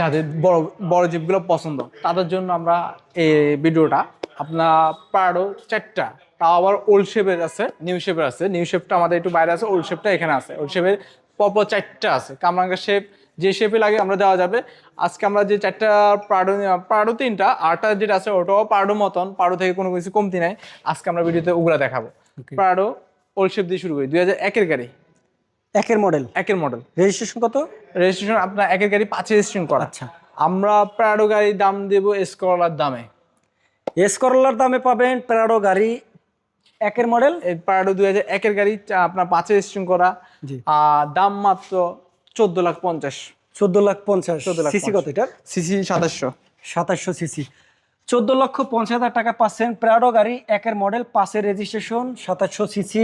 যাদের বড় বড় জিপগুলো পছন্দ। তাদের জন্য আমরা এই ভিডিওটা আপনার প্রাডো চারটা। তাও আবার ওল্ড শেপের আছে নিউ শেপের আছে। নিউ শেপটা আমাদের একটু বাইরে আছে ওল্ড শেপটা এখানে আছে। ওল্ড শেপের পরপর চারটা আছে। কামরাঙ্গা শেপ যে শেপে লাগে আমরা দেওয়া যাবে। আজকে আমরা যে চারটা প্রাডো প্রাডো তিনটা আরটা যেটা আছে ওটাও প্রাডো মতন প্রাডো থেকে কোনো কিছু কমতি নাই। আজকে আমরা ভিডিওতে ওগুলা দেখাবো। প্রাডো ওল্ড শেপ দিয়ে শুরু করি। দুই হাজার একের গাড়ি। একের মডেল? একের মডেল। রেজিস্ট্রেশন কত? রেজিস্ট্রেশন আপনার একের গাড়ি পাঁচে রেজিস্ট্রেশন করা। আচ্ছা। আমরা প্রাডো গাড়ির দাম দেবো স্কলার দামে। এস করলার দামে পাবেন প্রাডো গাড়ি একের মডেল? এই প্রাডো দুই হাজার একের গাড়ি আপনার পাঁচে রেজিস্ট্রেশন করা। দাম মাত্র চোদ্দ লাখ পঞ্চাশ। চোদ্দ লাখ পঞ্চাশ। 14 লাখ সিসি কত এটা সিসি সাতাশশো। সাতাশশো সিসি। চোদ্দ লক্ষ পঞ্চাশ হাজার টাকা পাচ্ছেন প্রাডো গাড়ি একের মডেল পাশের রেজিস্ট্রেশন সাতাশশো সিসি।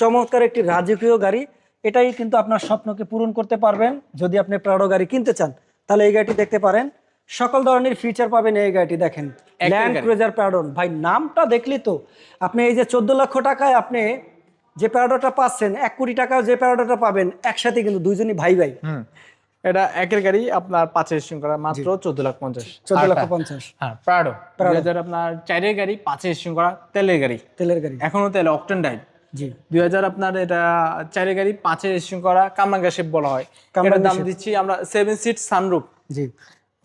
চমৎকার একটি রাজকীয় গাড়ি। এটাই কিন্তু আপনার স্বপ্নকে পূরণ করতে পারবেন। যদি আপনি প্রাডো গাড়ি কিনতে চান তাহলে এই গাড়িটি দেখতে পারেন। সকল ধরনের ফিচার পাবেন এই গাড়িটি দেখেন। ল্যান্ড ক্রুজার প্যারাডন ভাই নামটা দেখলি তো? আপনি এই যে চোদ্দ লক্ষ টাকায় আপনি যে প্যারাডোটা পাচ্ছেন এক কোটি টাকাও যে প্যারাডোটা পাবেন একসাথে কিন্তু দুইজনই ভাই ভাই। এটা একের গাড়ি আপনার পাঁচে রেজিস্ট্রেশন করা মাত্র চোদ্দ লাখ পঞ্চাশ। চোদ্দ লক্ষ আরটা- পঞ্চাশ। হ্যাঁ প্রাডো হাজার আপনার চারের গাড়ি পাঁচে রেজিস্ট্রেশন করা তেলের গাড়ি। তেলের গাড়ি। এখনও তেল অকটেন ডাইভ জি। দুই হাজার আপনার এটা গাড়ি রেজিস্ট্রেশন করা কামরাঙ্গা শেপ বলা হয়। এটার দাম দিচ্ছি আমরা সেভেন সিট সানরুফ জি।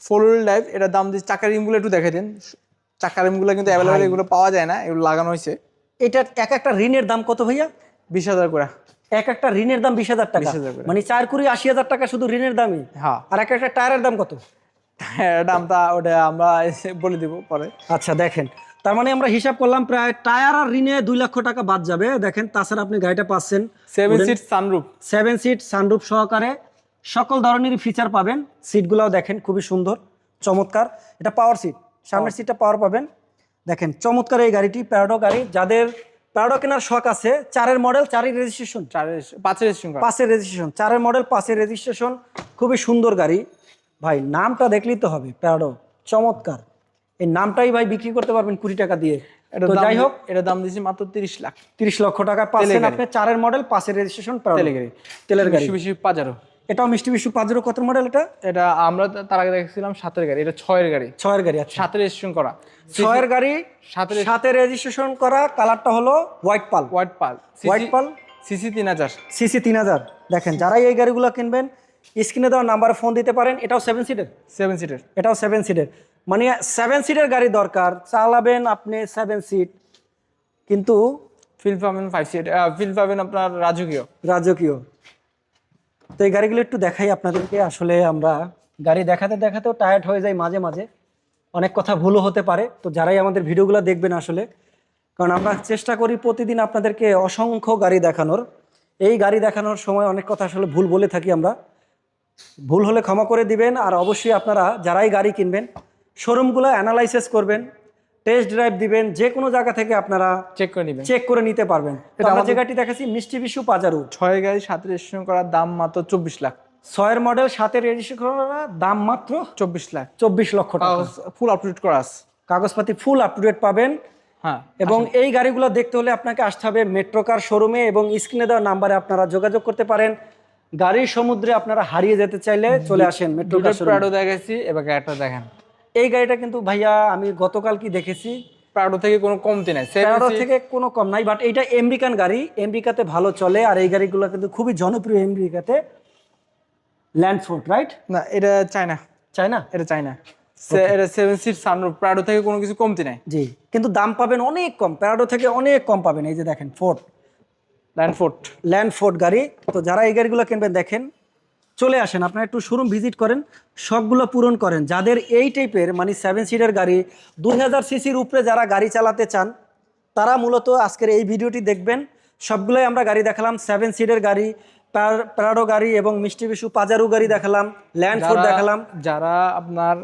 ফোর হুইল ড্রাইভ এটার দাম দিচ্ছি চাকার রিমগুলো একটু দেখে দিন। চাকার রিমগুলো কিন্তু অ্যাভেলেবেল এগুলো পাওয়া যায় না এগুলো লাগানো হয়েছে। এটার এক একটা ঋণের দাম কত ভাইয়া? বিশ হাজার করে। এক একটা ঋণের দাম বিশ হাজার টাকা। মানে চার কুড়ি আশি হাজার টাকা শুধু ঋণের দামই। হ্যাঁ। আর এক একটা টায়ারের দাম কত? দামটা ওটা আমরা বলে দিব পরে। আচ্ছা দেখেন। তার মানে আমরা হিসাব করলাম প্রায় টায়ার আর ঋণে দুই লক্ষ টাকা বাদ যাবে। দেখেন তাছাড়া আপনি গাড়িটা পাচ্ছেন seven seat sunroof seven seat sunroof সহকারে সকল ধরনের ফিচার পাবেন। সিটগুলোও দেখেন খুবই সুন্দর চমৎকার। এটা পাওয়ার সিট সামনের সিটটা পাওয়ার পাবেন। দেখেন চমৎকার এই গাড়িটি প্যারাডো গাড়ি। যাদের প্যারাডো কেনার শখ আছে চারের মডেল চারের রেজিস্ট্রেশন চারে পাঁচে রেজিস্ট্রেশন করা। পাশের রেজিস্ট্রেশন চারের মডেল পাশের রেজিস্ট্রেশন খুবই সুন্দর গাড়ি। ভাই নামটা দেখলেই তো হবে প্যারাডো চমৎকার। এই নামটাই ভাই বিক্রি করতে পারবেন কুড়ি টাকা দিয়ে। এটা তো যাই হোক এটা দাম দিচ্ছি মাত্র তিরিশ লাখ। তিরিশ লক্ষ টাকা পাচ্ছেন আপনি চারের মডেল পাশের রেজিস্ট্রেশন তেলের গাড়ি তেলের গাড়ি বেশি বেশি পাজারো। এটাও মিষ্টি বিশু পাঁচেরো কত মডেল এটা? এটা আমরা তার আগে দেখছিলাম সাতের গাড়ি এটা ছয়ের গাড়ি। ছয়ের গাড়ি আচ্ছা। সাথে রেজিস্ট্রেশন করা। ছয়ের গাড়ি সাথে সাথে রেজিস্ট্রেশন করা কালারটা হলো white pearl white pearl white pearl CC তিন হাজার। সিসি তিন হাজার। দেখেন যারাই এই গাড়িগুলো কিনবেন স্ক্রিনে দেওয়া নাম্বার ফোন দিতে পারেন এটাও সেভেন সিটের সেভেন সিটের এটাও সেভেন সিটের মানে সেভেন সিটের গাড়ি দরকার চালাবেন আপনি সেভেন সিট কিন্তু ফিল পাবেন ফাইভ সিট ফিল পাবেন আপনার রাজকীয়। রাজকীয়। তো এই গাড়িগুলো একটু দেখাই আপনাদেরকে আসলে আমরা গাড়ি দেখাতে দেখাতেও টায়ার্ড হয়ে যাই মাঝে মাঝে। অনেক কথা ভুলও হতে পারে তো যারাই আমাদের ভিডিওগুলো দেখবেন আসলে কারণ আমরা চেষ্টা করি প্রতিদিন আপনাদেরকে অসংখ্য গাড়ি দেখানোর। এই গাড়ি দেখানোর সময় অনেক কথা আসলে ভুল বলে থাকি আমরা। ভুল হলে ক্ষমা করে দিবেন আর অবশ্যই আপনারা যারাই গাড়ি কিনবেন শোরুমগুলো অ্যানালাইসিস করবেন টেস্ট ড্রাইভ দিবেন যে কোনো জায়গা থেকে আপনারা চেক করে নেবেন। চেক করে নিতে পারবেন। আমরা যে গাড়িটি দেখাচ্ছি মিষ্টি বিশু পাজারু। ছয়ের গাড়ি সাথে রেজিস্ট্রেশন করার দাম মাত্র চব্বিশ লাখ। ছয়ের মডেল সাথে রেজিস্ট্রেশন করা দাম মাত্র চব্বিশ লাখ। চব্বিশ লক্ষ টাকা। ফুল আপডেট করা আছে। কাগজপাতি ফুল আপ টু ডেট পাবেন। হ্যাঁ এবং এই গাড়িগুলো দেখতে হলে আপনাকে আসতে হবে মেট্রো কার শোরুমে এবং স্ক্রিনে দেওয়া নাম্বারে আপনারা যোগাযোগ করতে পারেন। গাড়ির সমুদ্রে আপনারা হারিয়ে যেতে চাইলে চলে আসেন মেট্রো দুটো কার শোরুমে দেখেছি এবার একটা দেখেন। এই গাড়িটা কিন্তু ভাইয়া আমি গতকাল কি দেখেছি? প্রাডো থেকে কোনো কমতি নাই। তেরো থেকে কোনো কম নাই বাট এইটা আমেরিকান গাড়ি। আমেরিকাতে ভালো চলে আর এই গাড়িগুলো কিন্তু খুবই জনপ্রিয় আমেরিকাতে ল্যান্ডফোর্ড রাইট না এটা চায়না চাই না এটা চায়না এটা সেভেন সিট সানরুফ প্রাডো থেকে কোনো কিছু কমতি নাই। জি কিন্তু দাম পাবেন অনেক কম। প্যারাডো থেকে অনেক কম পাবেন এই যে দেখেন ফোর্ড ল্যান্ডফোর্ট ল্যান্ড ফোর্ড গাড়ি। তো যারা এই গাড়িগুলো কিনবেন দেখেন চলে আসেন। আপনারা একটু শোরুম ভিজিট করেন সবগুলো পূরণ করেন। যাদের এই টাইপের মানে সেভেন সিটের গাড়ি দুই হাজার সিসির উপরে যারা গাড়ি চালাতে চান তারা মূলত আজকের এই ভিডিওটি দেখবেন। সবগুলোই আমরা গাড়ি দেখালাম সেভেন সিটের গাড়ি প্যার- প্যারাডো গাড়ি এবং মিষ্টি বিশু পাজারু গাড়ি দেখালাম ল্যান্ড ফোর্ড দেখালাম। যারা আপনার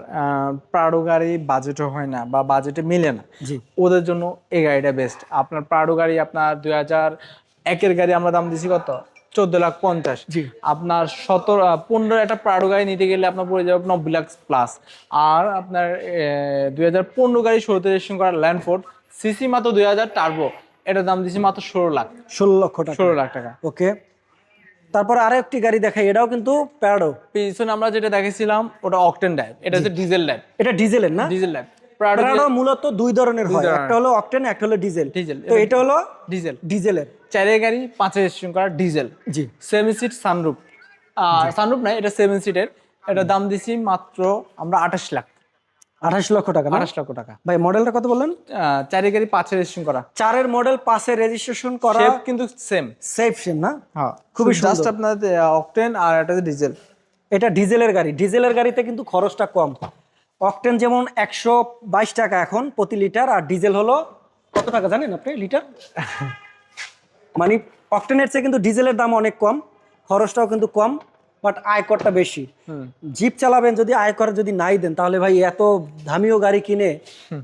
প্রাডো গাড়ি বাজেটও হয় না বা বাজেটে মিলে না জি। ওদের জন্য এই গাড়িটা বেস্ট আপনার প্রাডো গাড়ি আপনার দুই হাজার একের গাড়ি আমরা দাম দিছি কত? চোদ্দ লাখ পঞ্চাশ। আপনার সতেরো পনেরো একটা প্রাডো গাড়ি নিতে গেলে আপনার পড়ে যাবে নব্বই লাখ প্লাস আর আপনার দুই হাজার পনেরো গাড়ি ষোলোতে রেজিস্ট্রেশন করা ল্যান্ডফোর্ড সিসি মাত্র দুই হাজার টার্বো এটার দাম দিছি মাত্র ষোলো লাখ। ষোলো লক্ষ টাকা। ষোলো লাখ টাকা। ওকে। তারপর আরও একটি গাড়ি দেখাই এটাও কিন্তু প্যারাডো পিছনে আমরা যেটা দেখেছিলাম ওটা অকটেন ড্রাইভ এটা হচ্ছে ডিজেল ড্রাইভ এটা ডিজেলের না? ডিজেল ড্রাইভ প্রাডো মূলত দুই ধরনের হয়। একটা হলো অকটেন একটা হলো ডিজেল। ডিজেল। তো এটা হলো ডিজেল। ডিজেলের। চারের গাড়ি পাঁচের স্টেশন করা ডিজেল। জি। সেভেন সিট সানরুপ আর সানরুপ নাই এটা সেভেন সিটের এটা দাম দিছি মাত্র আমরা আঠাশ লাখ। আঠাশ লক্ষ টাকা আঠাশ লক্ষ টাকা। ভাই মডেলটা কত বললেন? চারের গাড়ি পাঁচের রেজিস্ট্রেশন করা। চারের মডেল পাশে রেজিস্ট্রেশন করা। কিন্তু সেম সেফ সিম না? হ্যাঁ। খুবই জাস্ট আপনার অকটেন আর এটা ডিজেল এটা ডিজেলের গাড়ি। ডিজেলের গাড়িতে কিন্তু খরচটা কম। অকটেন যেমন একশো বাইশ টাকা এখন প্রতি লিটার আর ডিজেল হলো কত টাকা জানেন আপনি লিটার? মানে অকটেনের চেয়ে কিন্তু ডিজেলের দাম অনেক কম খরচটাও কিন্তু কম বাট আয়করটা বেশি। জিপ চালাবেন যদি আয়কর যদি নাই দেন তাহলে ভাই এত দামিও গাড়ি কিনে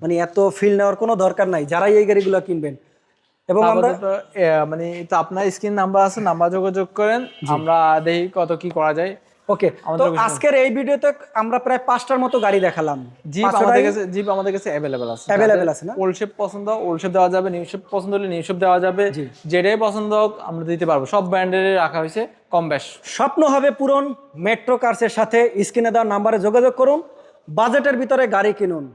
মানে এত ফিল নেওয়ার কোনো দরকার নাই যারাই এই গাড়িগুলো কিনবেন। এবং আমরা মানে তো আপনার স্ক্রিন নাম্বার আছে নাম্বার যোগাযোগ করেন আমরা দেখি কত কি করা যায়। ওকে তো আজকের এই ভিডিওতে আমরা প্রায় পাঁচটার মতো গাড়ি দেখালাম। জিপ আমাদের কাছে জিপ আমাদের কাছে অ্যাভেলেবেল আছে। Available আছে না? ওল্ড শেপ পছন্দ ওল্ড শেপ দেওয়া যাবে নিউ শেপ পছন্দ হলে নিউ শেপ দেওয়া যাবে। যেটাই পছন্দ হোক আমরা দিতে পারব। সব ব্র্যান্ডের রাখা হয়েছে কম বেশ। স্বপ্ন হবে পূরণ মেট্রো কার্সের সাথে স্ক্রিনে দেওয়া নাম্বারে যোগাযোগ করুন বাজেটের ভিতরে গাড়ি কিনুন।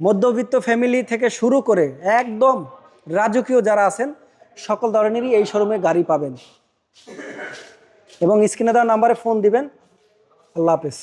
মধ্যবিত্ত ফ্যামিলি থেকে শুরু করে একদম রাজকীয় যারা আছেন সকল ধরনেরই এই শোরুমে গাড়ি পাবেন। এবং স্ক্রিনে দেওয়া নাম্বারে ফোন দিবেন। আল্লাহ হাফেজ।